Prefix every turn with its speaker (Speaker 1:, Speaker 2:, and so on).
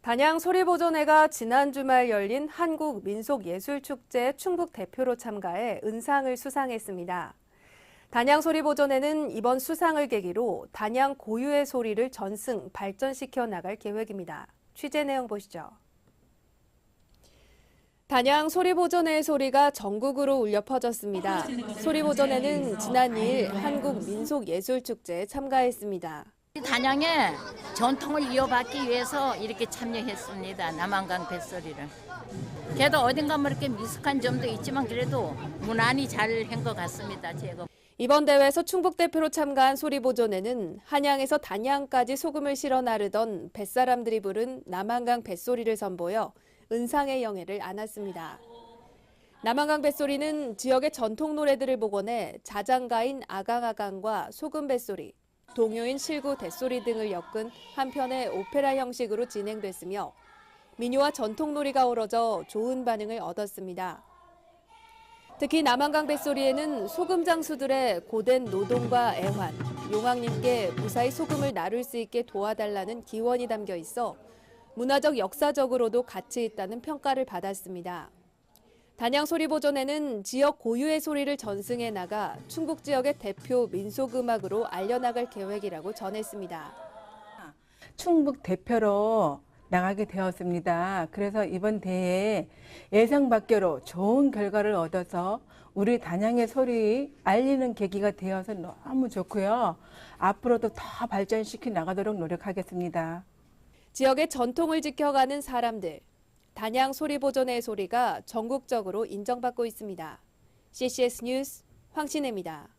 Speaker 1: 단양 소리보존회가 지난 주말 열린 한국민속예술축제 충북 대표로 참가해 은상을 수상했습니다. 단양 소리보존회는 이번 수상을 계기로 단양 고유의 소리를 전승, 발전시켜 나갈 계획입니다. 취재 내용 보시죠. 단양 소리보존회의 소리가 전국으로 울려 퍼졌습니다. 소리보존회는 지난 2일 한국민속예술축제에 참가했습니다.
Speaker 2: 단양의 전통을 이어받기 위해서 이렇게 참여했습니다. 남한강 뱃소리를. 그래도 어딘가 뭐 이렇게 미숙한 점도 있지만 그래도 무난히 잘 한 것 같습니다. 제가.
Speaker 1: 이번 대회에서 충북 대표로 참가한 소리보존회는 한양에서 단양까지 소금을 실어 나르던 뱃사람들이 부른 남한강 뱃소리를 선보여 은상의 영예를 안았습니다. 남한강 뱃소리는 지역의 전통 노래들을 복원해 자장가인 아강아강과 소금 뱃소리, 동요인 실구 대소리 등을 엮은 한편의 오페라 형식으로 진행됐으며 민요와 전통놀이가 어우러져 좋은 반응을 얻었습니다. 특히 남한강 뱃소리에는 소금 장수들의 고된 노동과 애환, 용왕님께 무사히 소금을 나를 수 있게 도와달라는 기원이 담겨 있어 문화적 역사적으로도 가치 있다는 평가를 받았습니다. 단양 소리보존회는 지역 고유의 소리를 전승해 나가 충북 지역의 대표 민속음악으로 알려나갈 계획이라고 전했습니다.
Speaker 3: 충북 대표로 나가게 되었습니다. 그래서 이번 대회에 예상 밖으로 좋은 결과를 얻어서 우리 단양의 소리 알리는 계기가 되어서 너무 좋고요. 앞으로도 더 발전시켜 나가도록 노력하겠습니다.
Speaker 1: 지역의 전통을 지켜가는 사람들, 단양 소리보존의 소리가 전국적으로 인정받고 있습니다. CCS 뉴스 황신혜입니다.